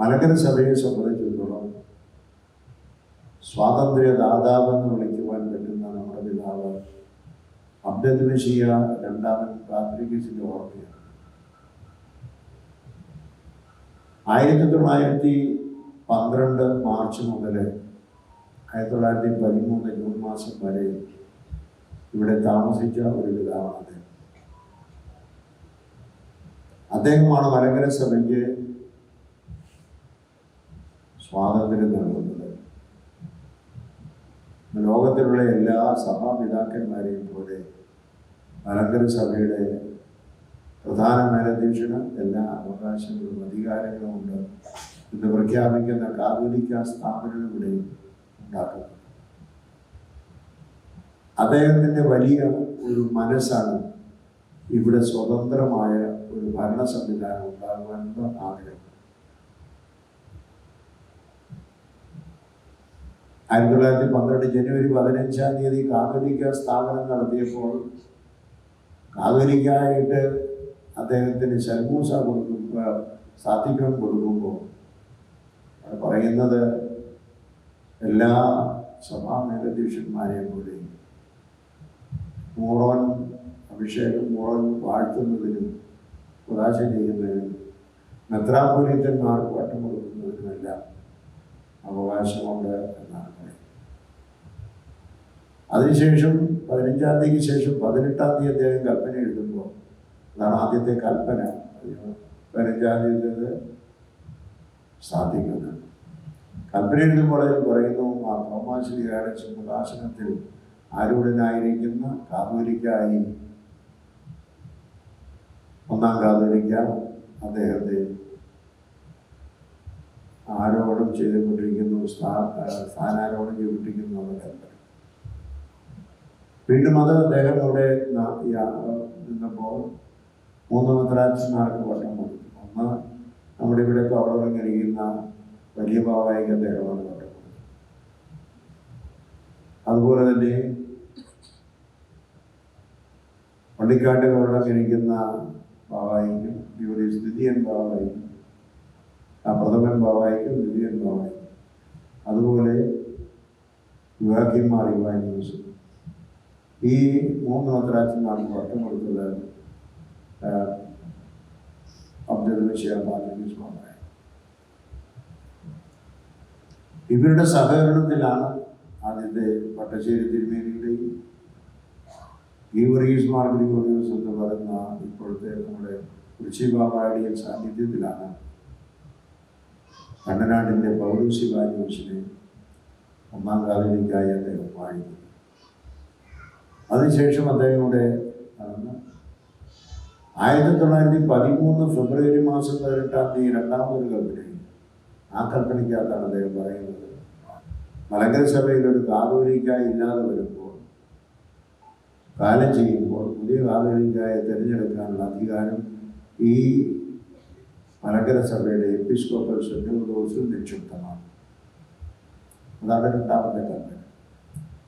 മലങ്കര സഭയെ സംബന്ധിച്ചിടത്തോളം സ്വാതന്ത്ര്യ ദാതാവെന്ന് വിളിക്കുവാൻ പറ്റുന്ന നമ്മുടെ പിതാവ് അബ്ദൽ ബഷീയ രണ്ടാമൻ കാത്തലിക്കസിന്റെ ഓർമ്മയാണ്. ആയിരത്തി തൊള്ളായിരത്തി പന്ത്രണ്ട് മാർച്ച് മുതൽ ആയിരത്തി തൊള്ളായിരത്തി പതിമൂന്ന് ജൂൺ മാസം വരെ ഇവിടെ താമസിച്ച ഒരു പിതാവാണ് അദ്ദേഹം. അദ്ദേഹമാണ് മലങ്കര സഭയ്ക്ക് സ്വാതന്ത്ര്യം നൽകുന്നത്. ലോകത്തിലുള്ള എല്ലാ സഭാപിതാക്കന്മാരെയും പോലെ മലങ്കര സഭയുടെ പ്രധാന മേലധ്യക്ഷന് എല്ലാ അവകാശങ്ങളും അധികാരങ്ങളും ഉണ്ട് എന്ന് പ്രഖ്യാപിക്കുന്ന കാതോലിക്ക സ്ഥാപനങ്ങൾ ഇവിടെ ഉണ്ടാക്കുന്നു. അദ്ദേഹത്തിന്റെ വലിയ ഒരു മനസ്സാണ് ഇവിടെ സ്വതന്ത്രമായ ഒരു ഭരണ സംവിധാനം ഉണ്ടാകുവാനുള്ള ആഗ്രഹം. ആയിരത്തി തൊള്ളായിരത്തി പന്ത്രണ്ട് ജനുവരി പതിനഞ്ചാം തീയതി കാതോലിക്ക സ്ഥാപനം നടത്തിയപ്പോൾ കാതോലിക്കായിട്ട് അദ്ദേഹത്തിന് ശൽമൂസ കൊടുക്കുമ്പോൾ സാത്വികം കൊടുക്കുമ്പോൾ പറയുന്നത് എല്ലാ സഭാ മേലധ്യക്ഷന്മാരെയും പോലെ മോറോൻ അഭിഷേകം മോറോൻ വാഴ്ത്തുന്നതിനും പ്രകാശം ചെയ്യുന്നതിനും മെത്രാപൊലീത്തന്മാർക്ക് വട്ടം കൊടുക്കുന്നതിനുമെല്ലാം അവകാശമുണ്ട് എന്നാണ് പറയുന്നത്. അതിനുശേഷം പതിനഞ്ചാം തീയതിക്ക് ശേഷം പതിനെട്ടാം തീയതി അദ്ദേഹം കൽപ്പന എഴുതുമ്പോൾ അതാണ് ആദ്യത്തെ കൽപ്പന. പതിനഞ്ചാം തീയതി സാധിക്കുന്നത് കൽപ്പന എഴുതുമ്പോൾ അദ്ദേഹം പറയുന്നു ആ തോമാശ്രീയുടെ സിംഹാസനത്തിൽ ആരൂഢനായിരിക്കുന്ന കാതൂരിക്കായി ഒന്നാം കാതൂരിക്ക അദ്ദേഹത്തെ ആരോപണം ചെയ്തുകൊണ്ടിരിക്കുന്നു സ്ഥാ- സ്ഥാനാരോപണം ചെയ്തുകൊണ്ടിരിക്കുന്നു എന്നുള്ള കൽപ്പന വീണ്ടും അത് അദ്ദേഹം അവിടെ നിന്നപ്പോൾ മൂന്ന് മദ്രാജന്മാർക്ക് വട്ടം വന്നു ഒന്ന് നമ്മുടെ ഇവിടെ പൗർണമിരിക്കുന്ന വലിയ ഭാവായിക്ക് അദ്ദേഹമാണ് വട്ടം അതുപോലെ തന്നെ പള്ളിക്കാട്ട് കഴിക്കുന്ന ഭാവായിക്കും ഇവിടെ സ്ഥിതിയൻ ഭാവായിക്കും ആ പ്രഥമൻ ഭാവായിക്കും ദ്വിതീയൻ ഭാവായിക്കും അതുപോലെ യുവാക്കിന്മാർ യുവാനീസും ഈ മൂന്ന് മദ്രാസിന്മാർക്ക് വട്ടം കൊടുത്തത് അബ്ദുൽ ബഷീർ സ്വാമിയാണ് ഇവരുടെ സഹകരണത്തിലാണ് ആദ്യത്തെ പട്ടശ്ശേരി തിരുമേനിയുടെയും ഗീവറീസ് മാർ ഗ്രിഗോറിയോസ് എന്ന് പറയുന്ന ഇപ്പോഴത്തെ നമ്മുടെ കുറിച്ചി ബാബായുടെയും സാന്നിധ്യത്തിലാണ് കണ്ണനാടിന്റെ ബാലൂസിനെ ഒന്നാം കാലനിക്കായി അദ്ദേഹം വാഴിക്കുന്നത് അതിനുശേഷം അദ്ദേഹം ഇവിടെ നടന്ന്. ആയിരത്തി തൊള്ളായിരത്തി പതിമൂന്ന് ഫെബ്രുവരി മാസം പതിനെട്ടാം തീയതി രണ്ടാമതൊരു കൽപ്പന ആ കൽപ്പനയ്ക്കകത്താണ് അദ്ദേഹം പറയുന്നത്. മലങ്കര സഭയിൽ ഒരു കാതോലിക്കായി ഇല്ലാതെ വരുമ്പോൾ കാലം ചെയ്യുമ്പോൾ പുതിയ കാതോലിക്കായെ തിരഞ്ഞെടുക്കാനുള്ള അധികാരം ഈ മലങ്കര സഭയുടെ എപ്പിസ്കോപ്പൽ സെന്റോസിൽ നിക്ഷിപ്തമാണ്. അതാണ് രണ്ടാമത്തെ കൽപ്പന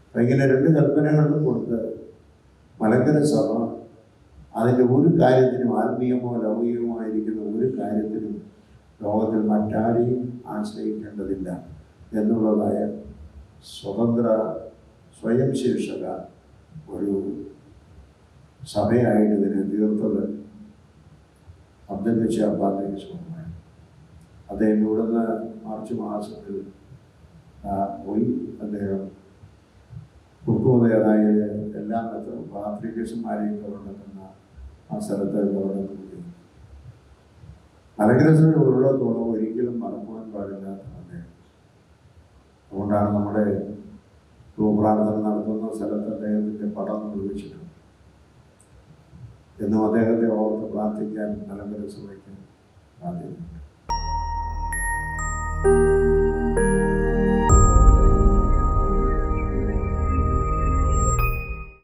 അപ്പം ഇങ്ങനെ രണ്ട് കൽപ്പനകളും കൊടുത്ത് മലങ്കര സഭ അതിന്റെ ഒരു കാര്യത്തിനും ആത്മീയമോ ലൗകികമോ ആയിരിക്കുന്ന ഒരു കാര്യത്തിനും ലോകത്തിൽ മറ്റാരെയും ആശ്രയിക്കേണ്ടതില്ല എന്നുള്ളതായ സ്വതന്ത്ര സ്വയം ശീർഷക ഒരു സഭയായിട്ട് ഇതിനെ തീർത്തത് അബ്ദുൽ ബഷീർ അബ്ബാദിലേക്ക് സ്വന്തമായി അദ്ദേഹം ഇവിടുന്ന് മാർച്ച് മാസത്തിൽ പോയി. അദ്ദേഹം കുക്കുമതേതായ എല്ലാ തരത്തിലും പാത്രികേഷന്മാരെയും ഗവർണക്കുന്ന ആ സ്ഥലത്ത് കൂടി ഉള്ള ഉള്ളിടത്തോളം ഒരിക്കലും മറക്കുവാൻ പാടില്ലാത്ത അദ്ദേഹം. അതുകൊണ്ടാണ് നമ്മുടെ പ്രാർത്ഥന നടത്തുന്ന സ്ഥലത്ത് അദ്ദേഹത്തിന്റെ പടം നിർമ്മിച്ചിട്ടുണ്ട് എന്നും അദ്ദേഹത്തെ ഓർത്ത് പ്രാർത്ഥിക്കാൻ മലങ്കര സഭയ്ക്ക് സാധ്യതയുണ്ട്